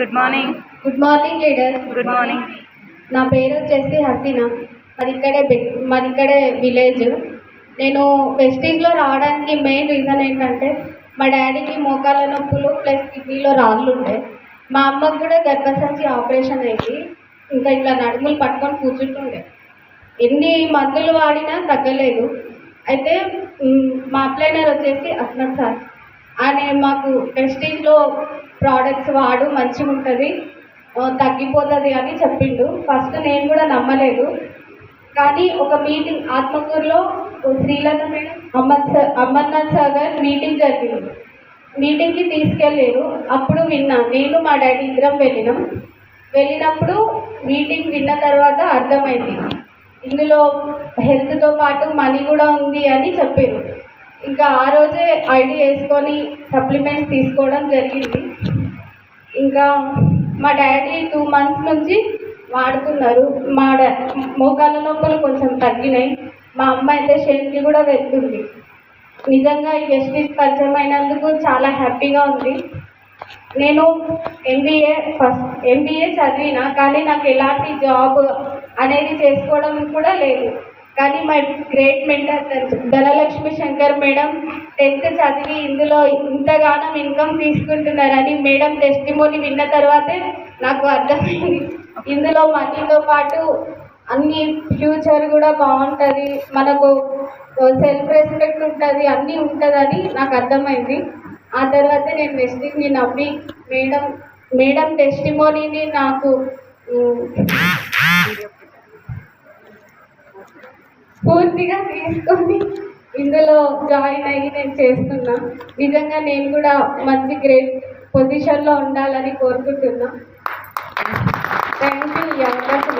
Good morning good morning leader good morning నా పేరు వచ్చేసి హసీనా. మరి ఇక్కడే మరి ఇక్కడే విలేజ్ నేను వెస్టీజ్లో రావడానికి మెయిన్ రీజన్ ఏంటంటే మా డాడీకి మోకాళ్ళ నొప్పులు ప్లస్ కిడ్నీలో రాళ్ళు ఉండే. మా అమ్మకు కూడా గర్భసంచి ఆపరేషన్ అయింది. ఇంకా ఇట్లా నడుములు పట్టుకొని కూర్చుంటుండే. ఎన్ని మందులు వాడినా తగ్గలేదు. అయితే మ్, మా అప్లైనర్ వచ్చేసి అస్మత్ సార్. అనే మాకు వెస్టీజ్లో ప్రోడక్ట్స్ వాడు మంచిగా ఉంటుంది తగ్గిపోతుంది అని చెప్పిండు. ఫస్ట్ నేను కూడా నమ్మలేదు. కానీ ఒక మీటింగ్ ఆత్మకూరులో Srilatha madam Amar sir Amarnath Sagar meeting జరిగింది. మీటింగ్కి తీసుకెళ్ళారు. అప్పుడు విన్నా నేను మా డాడీ ఇద్దరం వెళ్ళినాం. వెళ్ళినప్పుడు మీటింగ్ విన్న తర్వాత అర్థమైంది. ఇందులో హెల్త్తో పాటు మనీ కూడా ఉంది అని చెప్పారు. ఇంకా ఆ రోజే ఐడి వేసుకొని సప్లిమెంట్స్ తీసుకోవడం జరిగింది. ఇంకా మా డాడీ టూ మంత్స్ నుంచి వాడుతున్నారు. మా డా మోకాళ్ళ నొప్పులు కొంచెం తగ్గినాయి. మా అమ్మ అయితే షేప్కి కూడా వెళ్తుంది. నిజంగా ఈ ఎస్టీస్ పరిచయం అయినందుకు చాలా హ్యాపీగా ఉంది. నేను ఎంబీఏ ఫస్ట్ ఎంబీఏ చదివిన కానీ నాకు ఎలాంటి జాబ్ అనేది చేసుకోవడం కూడా లేదు. కానీ మా great mentor Dhanalakshmi Shankar madam tenth చదివి ఇందులో ఇంతగానం ఇన్కమ్ తీసుకుంటున్నారని మేడం టెస్టిమోని విన్న తర్వాతే నాకు అర్థమైంది. ఇందులో మనీతో పాటు అన్ని ఫ్యూచర్ కూడా బాగుంటుంది మనకు సెల్ఫ్ రెస్పెక్ట్ ఉంటుంది అన్నీ ఉంటుందని నాకు అర్థమైంది. ఆ తర్వాత నేను వెస్టింగ్ని నమ్మి మేడం మేడం టెస్టిమోనీని నాకు స్ఫూర్తిగా పూర్తిగా తీసుకొని ఇందులో జాయిన్ అయ్యి నేను చేస్తున్నా. నిజంగా నేను కూడా మంచి గ్రేట్ పొజిషన్లో ఉండాలని కోరుకుంటున్నా. థ్యాంక్ యూ ఈ అవకాశం